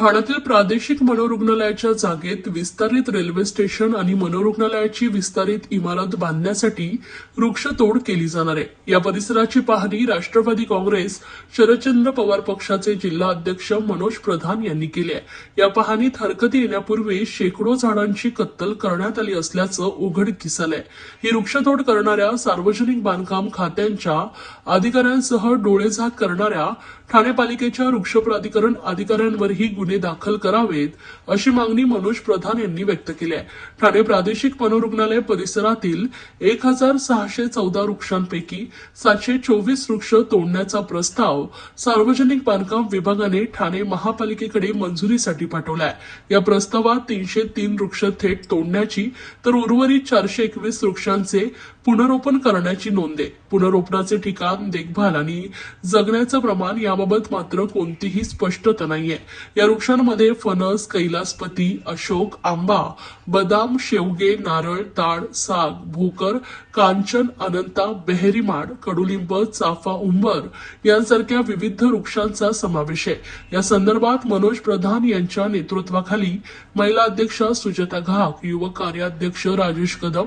ठाण्यातील प्रादेशिक मनोरुग्णालयाच्या जागेत विस्तारित रेल्वे स्टेशन आणि मनोरुग्णालयाची विस्तारित इमारत बांधण्यासाठी वृक्षतोड केली जाणार आहे. या परिसराची पाहणी राष्ट्रवादी काँग्रेस शरदचंद्र पवार पक्षाचे जिल्हा अध्यक्ष मनोज प्रधान यांनी केली आहे. या पाहणीत हरकती येण्यापूर्वी शेकडो झाडांची कत्तल करण्यात आली असल्याचं उघडकीस आलंय ही वृक्षतोड करणाऱ्या सार्वजनिक बांधकाम खात्यांच्या अधिकाऱ्यांसह डोळेझाक करणाऱ्या ठाणे पालिकेच्या वृक्ष प्राधिकरण अधिकाऱ्यांवरही गुन्हे गुन्हे दाखल करावेत अशी मागणी मनोज प्रधान यांनी व्यक्त केली आहे. ठाणे प्रादेशिक मनोरुग्णालय परिसरातील एक हजार सहाशे चौदा वृक्षांपैकी सातशे चोवीस वृक्ष तोडण्याचा प्रस्ताव सार्वजनिक बांधकाम विभागाने ठाणे महापालिकेकडे मंजुरीसाठी पाठवलाय. या प्रस्तावात तीनशे तीन वृक्ष थेट तोडण्याची तर उर्वरित चारशे एकवीस वृक्षांचे पुनरोपण करण्याची नोंद आहे. पुनरोपणाचे ठिकाण देखभाल आणि जगण्याचं प्रमाण याबाबत मात्र कोणतीही स्पष्टता नाहीये. या वृक्षांमध्ये फणस कैलासपती अशोक आंबा बदाम शेवगे नारळ ताड साग भोकर कांचन अनंता बेहरीमाड कडुलिंब चाफा उंबर यांसारख्या विविध वृक्षांचा समावेश आहे. या संदर्भात मनोज प्रधान यांच्या नेतृत्वाखाली महिला अध्यक्षा सुजाता घाक युवक कार्याध्यक्ष राजेश कदम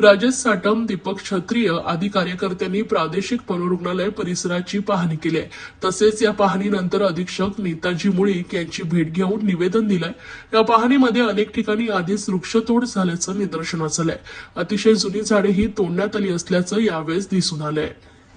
राजेश साटम दीपक क्षत्रिय आदी कार्यकर्त्यांनी प्रादेशिक मनोरुग्णालय परिसराची पाहणी केली आहे. तसेच या पाहणीनंतर अधीक्षक नेताजी मुळीक यांची भेट घेऊन निवेदन दिलंय. या पाहणीमध्ये अनेक ठिकाणी आधीच वृक्षतोड झाल्याचं निदर्शनास आलंय. अतिशय जुनी झाडे ही तोडण्यात आली असल्याचं यावेळेस दिसून आलंय.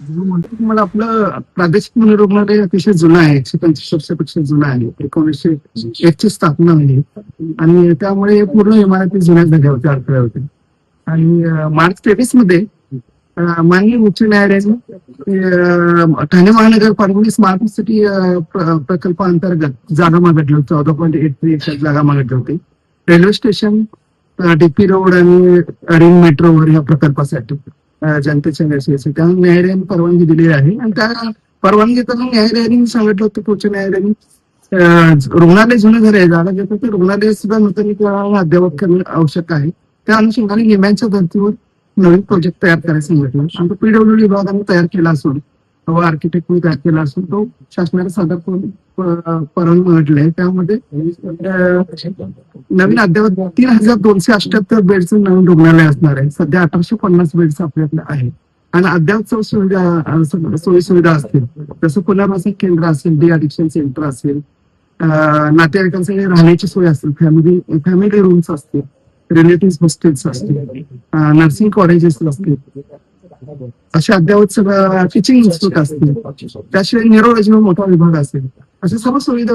म्हणतो मला आपलं प्रादेशिक मनोरुग्णालय अतिशय जुनं आहे. एकशे पंचवीस वर्षापेक्षा जुनं आहे. एकोणीसशे एक ची स्थापना आहे आणि त्यामुळे पूर्ण इमारती जुन्या झाल्या होत्या अडथळे होत्या. आणि मार्च तेवीसमध्ये माननीय उच्च न्यायालयाने ठाणे ठाणे महानगरपालिकेने स्मार्ट सिटी अं, प्रकल्पाअंतर्गत जागा मागितली होती चौदा पॉईंट एट थ्री एकर जागा मागितली होती. रेल्वे स्टेशन डीपी रोड आणि रिंग मेट्रोवर या प्रकल्पासाठी जनतेच्या नेसेस त्या न्यायालयाने परवानगी दिली आहे. आणि त्या परवानगी देताना न्यायालयाने सांगितलं होतं उच्च न्यायालयाने रुग्णालय जुने झाले आहे. जागा घेतं ते रुग्णालय सुद्धा नूतनीकरण अद्ययावत करणं आवश्यक आहे. त्या अनुषंगाने निम्यांच्या धर्तीवर नवीन प्रोजेक्ट तयार करायचं सांगितलं. आणि पीडब्ल्यू विभागाने तयार केला असून व आर्किटेक्टने तयार केला असून तो शासनाला सादर करून परवान म्हटलंय त्यामध्ये नवीन अद्यावत तीन हजार दोनशे अठ्याहत्तर बेडचं नवीन रुग्णालय असणार आहे. सध्या अठराशे पन्नास बेड्स आपल्याकडे आहे आणि अद्यावत सुविधा सोयी सुविधा असतील. जसं पुनर्वासन केंद्र असेल डी अडिक्शन सेंटर असेल नातेवाईकांसाठी राहण्याची सोय असेल फॅमिली फॅमिली रूम्स असतील. रिलेटिव्ह हॉस्टेल्स असतील नर्सिंग कॉलेजेस असतील असे अद्यावत सगळं टीचिंग इन्स्टिट्यूट असतील त्याशिवाय न्युरोलॉजी मोठा विभाग असेल. अशा सर्व सुविधा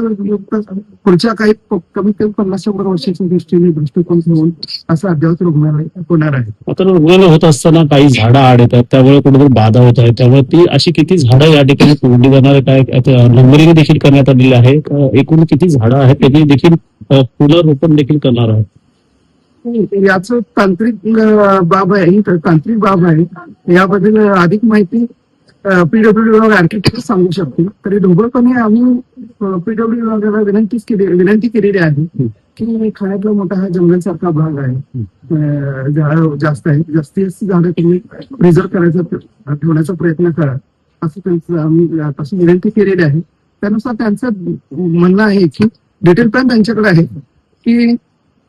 पुढच्या काही कमीत कमी पन्नास शंभर वर्षाच्या दृष्टीने दृष्टिकोन ठेवून असं अद्यावत रुग्णालय होणार आहे. आता रुग्णालय होत असताना काही झाडं आड येतात त्यामुळे कुठेतरी बाधा होत आहे. त्यामुळे ती अशी किती झाडं या ठिकाणी तोडली जाणार काय नंबरिंग देखील करण्यात आलेली आहे. एकूण किती झाडं आहेत त्याची देखील पुनर्रोपण देखील करणार आहे. याचं तांत्रिक बाब आहे. ही तांत्रिक बाब आहे. याबद्दल अधिक माहिती पीडब्ल्यू आर्किटेक्ट सांगू शकतील. तरी ढोबळपणे आम्ही पीडब्ल्यू विभागाला विनंतीच केली विनंती केलेली आहे की खाण्यातला मोठा हा जंगलसारखा भाग आहे. झाडं जास्त आहे जास्तीत जास्त झाडं तुम्ही प्रिझर्व करायचा ठेवण्याचा प्रयत्न करा. असं त्यांचं आम्ही तशी विनंती केलेली आहे. त्यानुसार त्यांचं म्हणणं आहे की डिटेल प्लॅन त्यांच्याकडे आहे की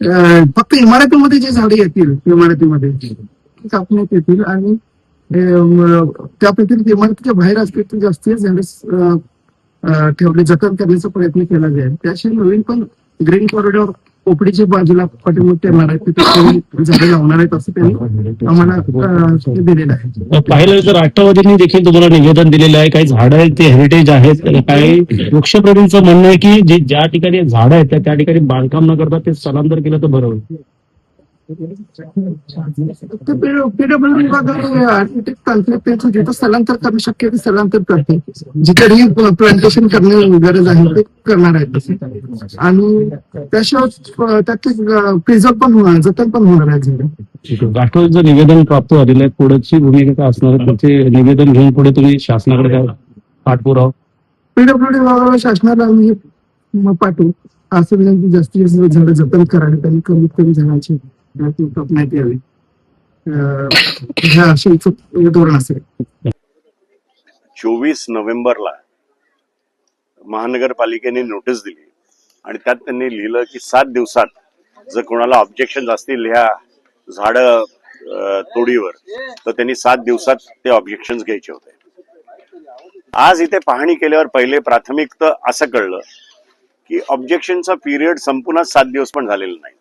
फक्त इमारतीमध्ये जे झाडे येतील इमारतीमध्ये कापण्यात येतील आणि त्यापैकी इमारतीच्या बाहेर असतील तर जास्तीत झाडे ठेवले जतन करण्याचा प्रयत्न केला जाईल. त्याशिवाय नवीन पण ग्रीन कॉरिडॉर पोपडीच्या बाजूला पाठीमागे येणार आहेत तिथे झाडे लावणार आहेत असं त्यांनी आम्हाला दिलेलं आहे. पाहिलं तर राष्ट्रवादींनी देखील तुम्हाला निवेदन दिलेलं आहे. काही झाडं आहेत ते हेरिटेज आहेत. काही वृक्षप्रेमींचं म्हणणं आहे की जे ज्या ठिकाणी झाडं आहेत त्या ठिकाणी बांधकाम न करता ते स्थलांतर केलं तर बरं होईल. पीडब्ल्यू विभागाने आर्किटेक्ट तांत्रिक जिथं स्थलांतर करणं शक्य ते स्थलांतर करते. जिथे प्लांटेशन करणे गरज आहे ते करणार आहेत आणि त्याशिवाय त्याचे प्रिझर्व पण होणार जतन पण होणार आहे झाडं निवेदन प्राप्त झालेलं आहे पुढची भूमिका असणार? त्याचे निवेदन घेऊन पुढे तुम्ही शासनाकडे काय पाठपुरावा पीडब्ल्यूडी विभागाला शासनाला आम्ही पाठवू. असं विनंती जास्तीत जास्त झाडं जतन करावी आणि कमीत कमी झाडांची कापण्यात यावी ह्या धोरण असेल चोवीस नोव्हेंबरला महानगरपालिकेने नोटीस दिली आणि त्यात त्यांनी लिहिलं की सात दिवसात जर कोणाला ऑब्जेक्शन असतील ह्या झाड तोडीवर तर त्यांनी सात दिवसात ते ऑब्जेक्शन घ्यायचे होते. आज इथे पाहणी केल्यावर पहिले प्राथमिक तर असं कळलं की ऑब्जेक्शनचा पिरियड संपूर्ण सात दिवस पण झालेला नाही.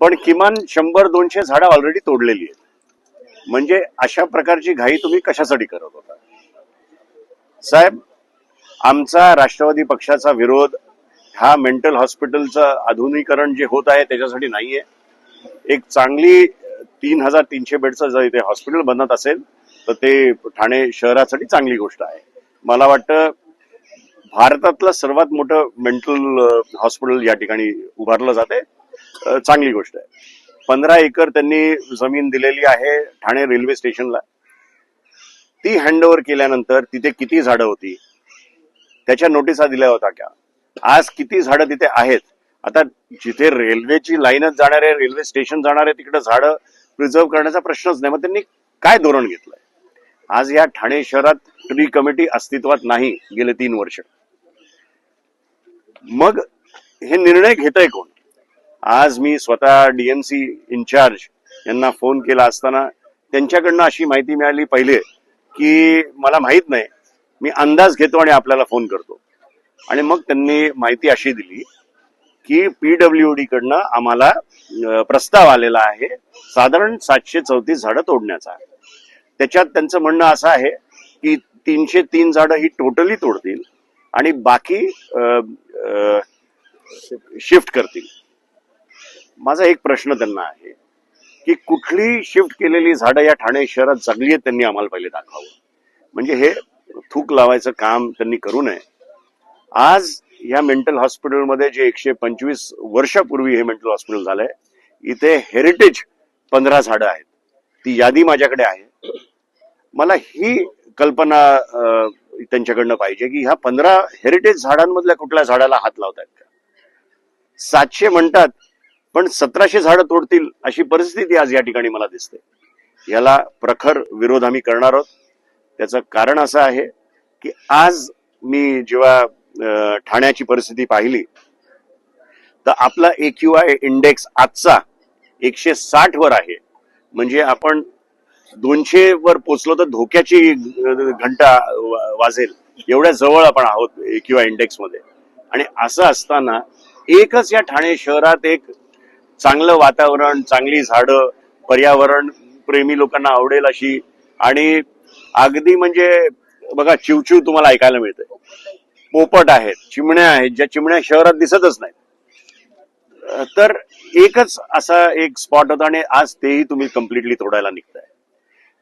पण किमान शंभर दोनशे झाडं ऑलरेडी तोडलेली आहेत. म्हणजे अशा प्रकारची घाई तुम्ही कशासाठी करत होता? साहेब आमचा राष्ट्रवादी पक्षाचा विरोध हा मेंटल हॉस्पिटलचं आधुनिकरण जे होत आहे त्याच्यासाठी नाहीये. एक चांगली तीन हजार तीनशे बेडचं जर इथे हॉस्पिटल बनत असेल तर ते ठाणे शहरासाठी चांगली गोष्ट आहे. मला वाटतं भारतातलं सर्वात मोठं मेंटल हॉस्पिटल या ठिकाणी उभारलं जाते. चांगली गोष्ट आहे. पंधरा एकर त्यांनी जमीन दिलेली आहे ठाणे रेल्वे स्टेशनला. ती हँडओव्हर केल्यानंतर तिथे किती झाडं होती? त्याच्या नोटिसा दिल्या होत्या का आज किती झाडं तिथे आहेत? आता जिथे रेल्वेची लाईनच जाणार आहे रेल्वे स्टेशन जाणार आहे तिकडे झाडं प्रिझर्व्ह करण्याचा प्रश्नच नाही. मग त्यांनी काय धोरण घेतलंय? आज या ठाणे शहरात ट्री कमिटी अस्तित्वात नाही गेले तीन वर्ष. मग हे निर्णय घेतय कोण? आज मी स्वतः डीएमसी इन्चार्ज यांना फोन केला असताना त्यांच्याकडनं अशी माहिती मिळाली पहिले की मला माहीत नाही मी अंदाज घेतो आणि आपल्याला फोन करतो. आणि मग त्यांनी माहिती अशी दिली की पीडब्ल्यू डी कडनं आम्हाला प्रस्ताव आलेला आहे साधारण सातशे चौतीस झाडं तोडण्याचा. त्याच्यात त्यांचं म्हणणं असं आहे की तीनशे तीन झाडं ही टोटली तोडतील आणि बाकी शिफ्ट करतील. माझा एक प्रश्न त्यांना आहे की कुठली शिफ्ट केलेली झाडं या ठाणे शहरात जगली आहेत त्यांनी आम्हाला पहिले दाखवावं. म्हणजे हे थूक लावायचं काम त्यांनी करू नये. आज या मेंटल हॉस्पिटलमध्ये जे एकशे पंचवीस वर्षापूर्वी हे मेंटल हॉस्पिटल झालंय इथे हेरिटेज पंधरा झाडं आहेत. ती यादी माझ्याकडे आहे. मला ही कल्पना त्यांच्याकडनं पाहिजे की ह्या पंधरा हेरिटेज झाडांमधल्या कुठल्या झाडाला हात लावतायत का? सातशे म्हणतात पण सतराशे झाडं तोडतील अशी परिस्थिती आज या ठिकाणी मला दिसते. याला प्रखर विरोध आम्ही करणार आहोत. त्याचं कारण असं आहे की आज मी जेव्हा ठाण्याची परिस्थिती पाहिली तर आपला ए क्यू आय इंडेक्स आजचा एकशे साठ वर आहे. म्हणजे आपण दोनशे वर पोचलो तर धोक्याची घंटा वा- वाजेल. एवढ्या जवळ आपण आहोत ए क्यू आय इंडेक्समध्ये. आणि असं असताना एकच या ठाणे शहरात एक चांगलं वातावरण चांगली झाडं पर्यावरण प्रेमी लोकांना आवडेल अशी. आणि अगदी म्हणजे बघा चिवचिव तुम्हाला ऐकायला मिळते पोपट आहेत चिमण्या आहेत ज्या चिमण्या शहरात दिसतच नाहीत. तर एकच असा एक स्पॉट होता आणि आज तेही तुम्ही कम्प्लिटली तोडायला निघताय.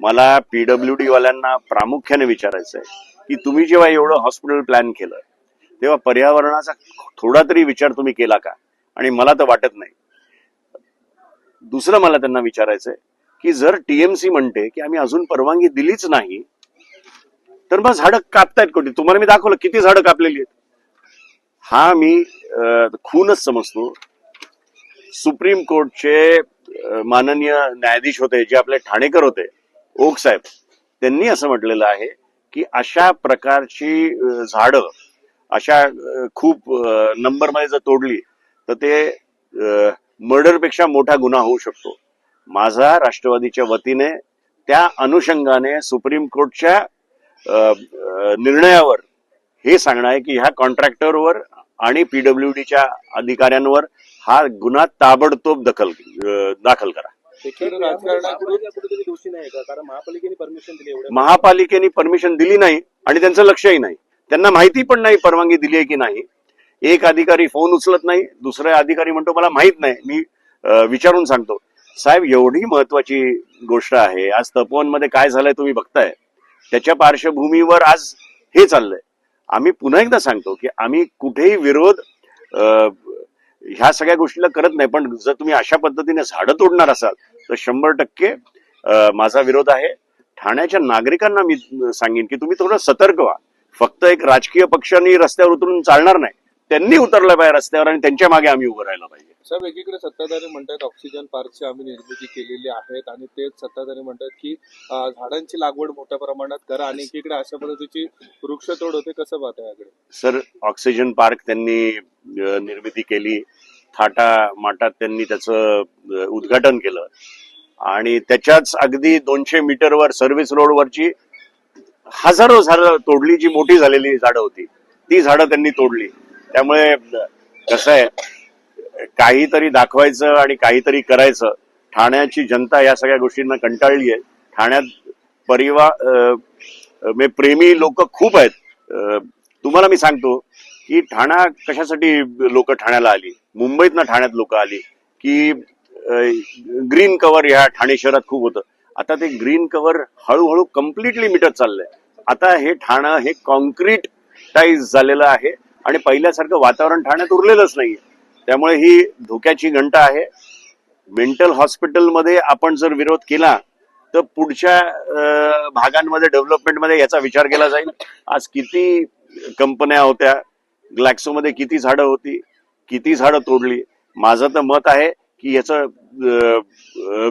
मला पीडब्ल्यू डी वाल्यांना प्रामुख्याने विचारायचं आहे की तुम्ही जेव्हा एवढं हॉस्पिटल प्लॅन केलं तेव्हा पर्यावरणाचा थोडा तरी विचार तुम्ही केला का? आणि मला तर वाटत नाही. दुसरं मला त्यांना विचारायचं आहे की जर टीएमसी म्हणते की आम्ही अजून परवानगी दिलीच नाही तर मग झाडं कापतायत कुठे तुम्हाला मी दाखवलं किती झाडं कापलेली आहेत? हा मी खूनच समजतो. सुप्रीम कोर्टचे माननीय न्यायाधीश होते जे आपले ठाणेकर होते ओक साहेब त्यांनी असं म्हटलेलं आहे की अशा प्रकारची झाडं अशा खूप नंबरमध्ये जर तोडली तर ते मर्डरपेक्षा मोठा गुन्हा होऊ शकतो. माझा राष्ट्रवादीच्या वतीने त्या अनुषंगाने सुप्रीम कोर्टच्या निर्णयावर हे सांगणं आहे की ह्या कॉन्ट्रॅक्टरवर आणि पीडब्ल्यू डीच्या अधिकाऱ्यांवर हा गुन्हा ताबडतोब दखल दाखल करा. महापालिकेने परमिशन दिली नाही आणि त्यांचं लक्षही नाही. त्यांना माहिती पण नाही परवानगी दिली आहे की नाही. एक अधिकारी फोन उचलत नाही दुसरा अधिकारी म्हणतो मला माहीत नाही मी विचारून सांगतो. साहेब एवढी महत्वाची गोष्ट आहे आज तपोवनमध्ये काय झालंय तुम्ही बघताय. त्याच्या पार्श्वभूमीवर आज हे चाललंय. आम्ही पुन्हा एकदा सांगतो की आम्ही कुठेही विरोध ह्या सगळ्या गोष्टीला करत नाही पण जर तुम्ही अशा पद्धतीने झाडं तोडणार असाल तर शंभर टक्के माझा विरोध आहे. ठाण्याच्या नागरिकांना मी सांगेन की तुम्ही थोडं सतर्क व्हा. फक्त एक राजकीय पक्षांनी रस्त्यावर उतरून चालणार नाही. त्यांनी उतरलं पाहिजे रस्त्यावर आणि त्यांच्या मागे आम्ही उभं राहायला पाहिजे. साहेब एकीकडे सत्ताधारी म्हणतात ऑक्सिजन पार्कची आम्ही निर्मिती केलेली आहेत आणि तेच सत्ताधारी म्हणतात की झाडांची लागवड मोठ्या प्रमाणात करा आणि एकीकडे अशा पद्धतीची वृक्षतोड होते कसं पाहता याकडे? सर ऑक्सिजन पार्क त्यांनी निर्मिती केली. थाटा माटात त्यांनी त्याचं उद्घाटन केलं. आणि त्याच्याच अगदी दोनशे मीटरवर सर्व्हिस रोडवरची हजारो झाडं तोडली जी मोठी झालेली झाडं होती. ती झाडं त्यांनी तोडली. त्यामुळे कसं आहे काहीतरी दाखवायचं आणि काहीतरी करायचं ठाण्याची जनता या सगळ्या गोष्टींना कंटाळली आहे. ठाण्यात परिवार म्हणजे प्रेमी लोक खूप आहेत. तुम्हाला मी सांगतो की ठाणा कशासाठी लोक ठाण्याला आली? मुंबईतनं ठाण्यात लोक आली की ग्रीन कव्हर ह्या ठाणे शहरात खूप होतं. आता ते ग्रीन कव्हर हळूहळू कम्प्लिटली मिटत चाललंय. आता हे ठाणं हे कॉन्क्रीट टाईज झालेलं आहे. आणि पहिल्यासारखं वातावरण ठाण्यात उरलेलंच नाहीये. त्यामुळे ही धोक्याची घंटा आहे. मेंटल हॉस्पिटलमध्ये आपण जर विरोध केला तर पुढच्या भागांमध्ये डेव्हलपमेंटमध्ये याचा विचार केला जाईल. आज किती कंपन्या होत्या ग्लॅक्सोमध्ये किती झाडं होती किती झाडं तोडली. माझं तर मत आहे की याचं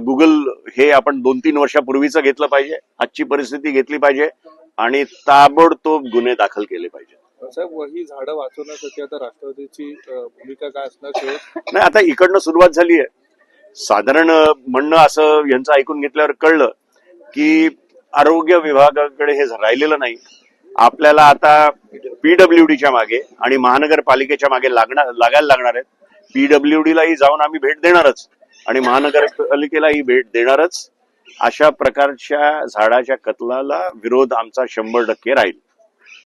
गुगल हे आपण दोन तीन वर्षापूर्वीचं घेतलं पाहिजे. आजची परिस्थिती घेतली पाहिजे आणि ताबडतोब गुन्हे दाखल केले पाहिजे साहेब ही झाडं वाचवण्यासाठी आता राष्ट्रवादीची भूमिका काय असणार नाही आता इकडनं सुरुवात झाली आहे. साधारण म्हणणं असं यांचं ऐकून घेतल्यावर कळलं की आरोग्य विभागाकडे हे राहिलेलं नाही. आपल्याला आता पीडब्ल्यूडीच्या मागे आणि महानगरपालिकेच्या मागे लागणार लागायला लागणार आहेत. पीडब्ल्यूडीलाही जाऊन आम्ही भेट देणारच आणि महानगरपालिकेलाही भेट देणारच. अशा प्रकारच्या झाडाच्या कतलाला विरोध आमचा शंभर टक्के राहील.